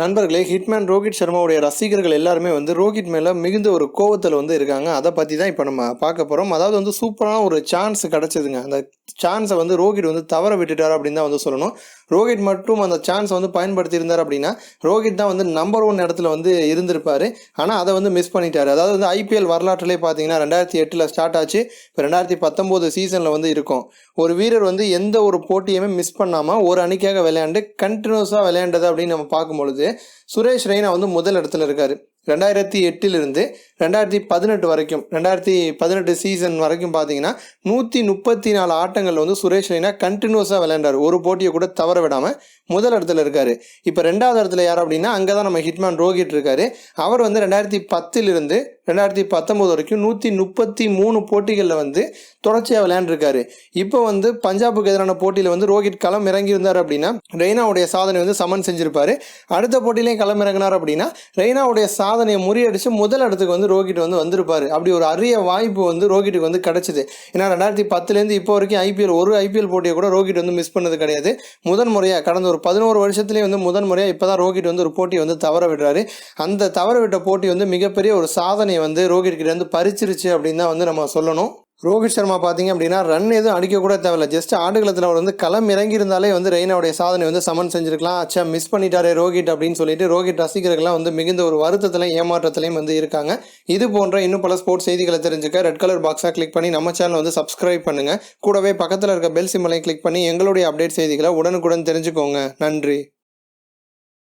நண்பர்களே ஹிட்மேன் ரோஹித் சர்மாவுடைய ரசிகர்கள் எல்லாருமே வந்து ரோஹித் மேலே மிகுந்த ஒரு கோவத்தில் வந்து இருக்காங்க. அதை பற்றி தான் இப்போ நம்ம பார்க்க போகிறோம் அதாவது வந்து சூப்பரான ஒரு சான்ஸ் கிடச்சிதுங்க. அந்த சான்ஸை வந்து ரோஹித் வந்து தவற விட்டுட்டார் அப்படின்னு தான் வந்து சொல்லணும். ரோஹித் மட்டும் அந்த சான்ஸ் வந்து பயன்படுத்தியிருந்தார் அப்படின்னா ரோஹித் தான் வந்து நம்பர் ஒன் இடத்துல வந்து இருந்திருப்பார். ஆனால் அதை வந்து மிஸ் பண்ணிட்டார். அதாவது வந்து ஐபிஎல் வரலாற்றிலே பார்த்தீங்கன்னா ரெண்டாயிரத்தி எட்டில் ஸ்டார்ட் ஆச்சு. இப்போ ரெண்டாயிரத்தி பத்தொம்போது சீசனில் வந்து இருக்கும். ஒரு வீரர் வந்து எந்த ஒரு போட்டியுமே மிஸ் பண்ணாமல் ஒரு அணிக்காக விளையாண்டு கண்டினியூஸாக விளையாண்டது அப்படின்னு நம்ம பார்க்கும்பொழுது சுரேஷ் ரெய்னா வந்து முதல் இடத்துல இருக்கார். ரெண்டாயிரத்தி எட்டிலிருந்து ரெண்டாயிரத்தி பதினெட்டு வரைக்கும் ரெண்டாயிரத்தி பதினெட்டு சீசன் வரைக்கும் பார்த்தீங்கன்னா நூற்றி முப்பத்தி நாலு ஆட்டங்கள் வந்து சுரேஷ் ரெய்னா கண்டினியூஸாக விளையாண்டார். ஒரு போட்டியை கூட தவற விடாமல் முதல் இடத்துல இருக்கார். இப்போ ரெண்டாவது இடத்துல யார் அப்படின்னா அங்கே தான் நம்ம ஹிட்மேன் ரோஹித் இருக்கார். அவர் வந்து ரெண்டாயிரத்தி பத்திலிருந்து ரெண்டாயிரத்தி பத்தொம்போது வரைக்கும் நூற்றி முப்பத்தி மூணு போட்டிகளில் வந்து தொடர்ச்சியாக விளையாண்டுருக்காரு. இப்போ வந்து பஞ்சாபுக்கு எதிரான போட்டியில் வந்து ரோஹித் களம் இறங்கியிருந்தார் அப்படின்னா ரெய்னாவுடைய சாதனை வந்து சமன் செஞ்சிருப்பார். அடுத்த போட்டியிலையும் களம் இறங்கினார் அப்படின்னா ரெய்னாவுடைய சாதனையை முறியடித்து முதல் இடத்துக்கு வந்து ரோஹித் வந்து வந்திருப்பார். அப்படி ஒரு அரிய வாய்ப்பு வந்து ரோஹித்துக்கு வந்து கிடச்சிது. ஏன்னா ரெண்டாயிரத்தி பத்துலேருந்து இப்போ வரைக்கும் ஐபிஎல் ஒரு ஐபிஎல் போட்டியை கூட ரோஹித் வந்து மிஸ் பண்ணது கிடையாது. முதன் முறையாக கடந்த ஒரு பதினோரு வருஷத்துலேயே வந்து முதன் முறையாக இப்போ தான் ரோஹித் வந்து ஒரு போட்டி வந்து தவற விடுறாரு. அந்த தவற விட்ட போட்டி வந்து மிகப்பெரிய ஒரு சாதனையை வந்து ரோஹித் கிட்ட வந்து பறிச்சிருச்சு அப்படின்னு தான் வந்து நம்ம சொல்லணும். ரோஹித் சர்மா பார்த்தீங்க அப்படின்னா ரன் எதுவும் அடிக்கக்கூட தேவையில்ல. ஜஸ்ட் ஆடுகளத்தில் அவர் வந்து களம் இறங்கியிருந்தாலே வந்து ரெய்னாவுடைய சாதனை வந்து சமன் செஞ்சிருக்கலாம். அச்சா மிஸ் பண்ணிட்டாரே ரோஹித் அப்படின்னு சொல்லிட்டு ரோஹித் ரசிகர்கள்லாம் வந்து மிகுந்த ஒரு வருத்தத்திலையும் ஏமாற்றத்திலையும் வந்து இருக்காங்க. இது போன்ற இன்னும் பல ஸ்போர்ட்ஸ் செய்திகளை தெரிஞ்சுக்க ரெட் கலர் பாக்ஸாக கிளிக் பண்ணி நம்ம சேனல் வந்து சப்ஸ்கிரைப் பண்ணுங்க. கூடவே பக்கத்தில் இருக்க பெல் சிம்மலையும் கிளிக் பண்ணி எங்களுடைய அப்டேட் செய்திகளை உடனுக்குடன் தெரிஞ்சுக்கோங்க. நன்றி.